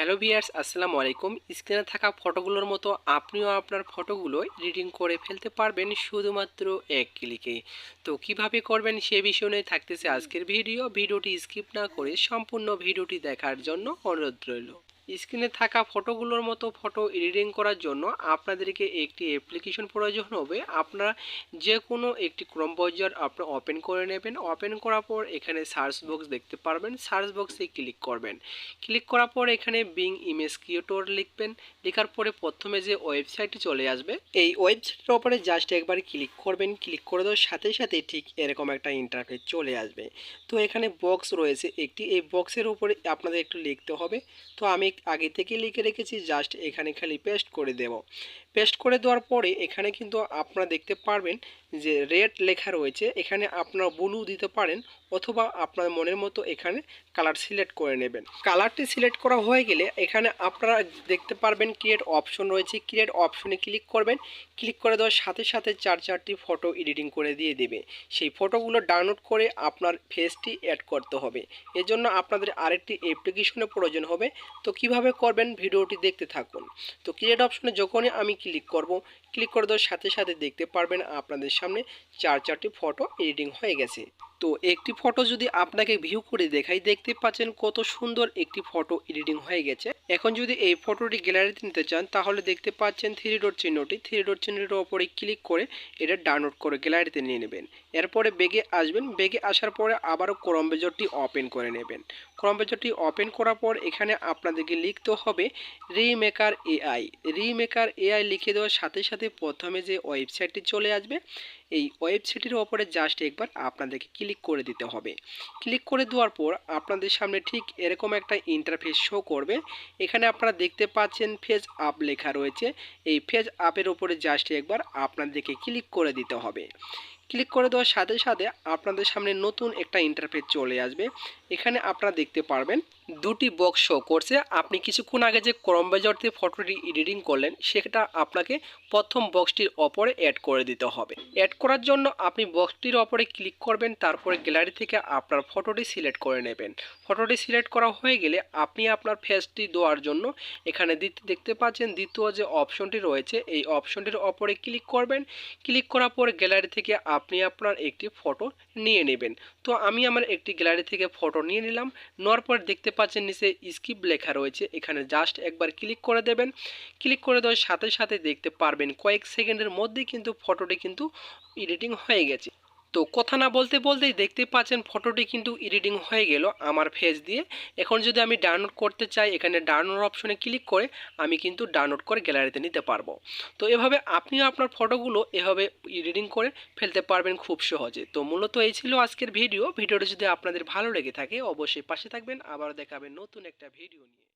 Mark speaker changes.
Speaker 1: Hello viewers আসসালামু আলাইকুম। স্ক্রিনে থাকা ফটোগুলোর মতো আপনিও আপনার ফটোগুলো এডিটিং করে ফেলতে পারবেন শুধুমাত্র এক ক্লিকে তো কীভাবে করবেন সে বিষয় নিয়ে থাকতেছে আজকের ভিডিও ভিডিওটি স্কিপ না করে সম্পূর্ণ ভিডিওটি দেখার জন্য অনুরোধ রইল। স্ক্রিনে থাকা ফটোগুলোর মতো ফটো এডিটিং করার জন্য আপনাদেরকে একটি অ্যাপ্লিকেশন প্রয়োজন হবে। আপনারা যে কোনো একটি ক্রম ব্রাউজার আপনি ওপেন করে নেবেন। ওপেন করার পর এখানে সার্চ বক্স দেখতে পারবেন। সার্চ বক্সে ক্লিক করবেন। ক্লিক করার পর এখানে বিং ইমেজ ক্রিয়েটর লিখবেন। লেখার পরে প্রথমে যে ওয়েবসাইটটি চলে আসবে, এই ওয়েবসাইটের ওপরে জাস্ট একবার ক্লিক করবেন। ক্লিক করে দেওয়ার সাথে সাথে ঠিক এরকম একটা ইন্টারফেস চলে আসবে। তো এখানে বক্স রয়েছে। একটি এই বক্সের উপরে আপনাদের একটু লিখতে হবে। তো আমি আগে থেকে লিখে রেখেছি জাস্ট এখানে খালি পেস্ট করে দেব। পেস্ট করে দেওয়ার পরে এখানে কিন্তু আপনারা দেখতে পারবেন যে রেড লেখা রয়েছে। এখানে আপনারা ব্লু দিতে পারেন অথবা আপনার মনের মতো এখানে কালার সিলেক্ট করে নেবেন। কালারটি সিলেক্ট করা হয়ে গেলে এখানে আপনারা দেখতে পারবেন ক্রিয়েট অপশন রয়েছে। ক্রিয়েট অপশনে ক্লিক করবেন। ক্লিক করে দেওয়ার সাথে সাথে চার চারটি ফটো এডিটিং করে দিয়ে দেবে। সেই ফটোগুলো ডাউনলোড করে আপনার ফেসটি অ্যাড করতে হবে। এজন্য আপনাদের আরেকটি অ্যাপ্লিকেশনের প্রয়োজন হবে। তো কীভাবে করবেন? ভিডিওটি দেখতে থাকুন। তো ক্রিয়েট অপশনে যখনই আমি ক্লিক করব। ক্লিক করে দেওয়ার সাথে সাথে দেখতে পারবেন আপনাদের সামনে চার, চারটি ফটো এডিটিং হয়ে গেছে। তো একটি ফটো যদি আপনাকে ভিউ করে দেখাই, দেখতে পাচ্ছেন কত সুন্দর একটি ফটো এডিটিং হয়ে গেছে। এখন যদি এই ফটোটি গ্যালারিতে নিতে চান, তাহলে দেখতে পাচ্ছেন থ্রি ডট চিহ্নটি। থ্রি ডট চিহ্নটির ওপরে ক্লিক করে এটা ডাউনলোড করে গ্যালারিতে নিয়ে নেবেন। এরপরে বেগে আসবেন। বেগে আসার পরে আবারও ক্রম ওপেন করে নেবেন। ক্রম ওপেন করার পর এখানে আপনাদেরকে লিখতে হবে রিমেকার এআই রিমেকার এআই লিখে দেওয়ার সাথে সাথে প্রথমে যে ওয়েবসাইটটি চলে আসবে, এই ওয়েবসাইটের ওপরে জাস্ট একবার আপনাদেরকে ক্লিক করে দিতে হবে। ক্লিক করে দেওয়ার পর আপনাদের সামনে ঠিক এরকম একটা ইন্টারফেস শো করবে। এখানে আপনারা দেখতে পাচ্ছেন ফেজ আপ লেখা রয়েছে। এই ফেজ আপের ওপরে জাস্ট একবার আপনাদেরকে ক্লিক করে দিতে হবে। ক্লিক করে দেওয়ার সাথে সাথে আপনাদের সামনে নতুন একটা ইন্টারফেস চলে আসবে। এখানে আপনারা দেখতে পারবেন দুটি বক্স শো করছে। আপনি কিছুক্ষণ আগে যে ক্রম বাজারতে ফটোটি এডিটিং করলেন, সেটা আপনাকে প্রথম বক্সটির ওপরে অ্যাড করে দিতে হবে। অ্যাড করার জন্য আপনি বক্সটির ওপরে ক্লিক করবেন, তারপরে গ্যালারি থেকে আপনার ফটোটি সিলেক্ট করে নেবেন। ফটোটি সিলেক্ট করা হয়ে গেলে আপনি আপনার ফেসটি দেওয়ার জন্য এখানে দ্বিতীয় দেখতে পাচ্ছেন দ্বিতীয় যে অপশনটি রয়েছে, এই অপশনটির ওপরে ক্লিক করবেন। ক্লিক করার পর গ্যালারি থেকে আপনি আপনার একটি ফটো নিয়ে নেবেন। তো আমি আমার একটি গ্যালারি থেকে ফটো নিয়ে নিলাম। নেওয়ার পর দেখতে পাচ্ছেন নিচে স্কিপ লেখা রয়েছে। এখানে জাস্ট একবার ক্লিক করে দেবেন। ক্লিক করে দেওয়ার সাথে সাথে দেখতে পারবেন কয়েক সেকেন্ডের মধ্যেই কিন্তু ফটোটি কিন্তু এডিটিং হয়ে গেছে। তো কথা না বলতে বলতেই দেখতে পাচ্ছেন ফটোটি কিন্তু এডিটিং হয়ে গেল আমার ফেস দিয়ে। এখন যদি আমি ডাউনলোড করতে চাই, এখানে ডাউনলোড অপশনে ক্লিক করে আমি কিন্তু ডাউনলোড করে গ্যালারিতে নিতে পারব। তো এভাবে আপনিও আপনার ফটোগুলো এভাবে এডিটিং করে ফেলতে পারবেন খুব সহজে। তো মূলত এই ছিল আজকের ভিডিও ভিডিওটা যদি আপনাদের ভালো লেগে থাকে, অবশ্যই পাশে থাকবেন। আবার দেখাবেন নতুন একটা ভিডিও নিয়ে।